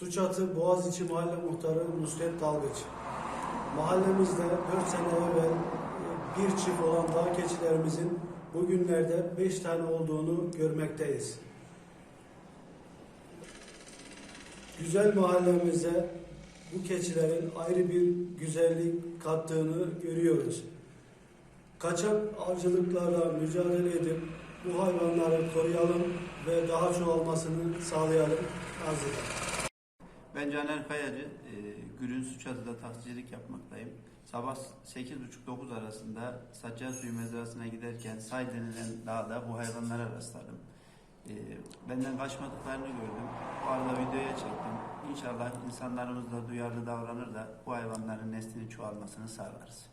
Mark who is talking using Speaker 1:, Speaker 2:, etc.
Speaker 1: Suçatı Boğaziçi Mahalle Muhtarı Nusret Dalgıç. Mahallemizde 4 sene evvel e, bir çift olan dağ keçilerimizin bugünlerde 5 tane olduğunu görmekteyiz. Güzel mahallemize bu keçilerin ayrı bir güzellik kattığını görüyoruz. Kaçak avcılıklarla mücadele edip bu hayvanları koruyalım ve daha çoğalmasını sağlayalım. Ederim.
Speaker 2: Ben Caner Kayacı, e, Gül'ün Suçatı'da taksicilik yapmaktayım. Sabah 8.30-9 arasında Saccak Suyu Mezrası'na giderken say denilen dağda bu hayvanlara rastladım. E, benden kaçmadıklarını gördüm. Bu arada videoya çektim. İnşallah insanlarımız da duyarlı davranır da bu hayvanların neslinin çoğalmasını sağlarız.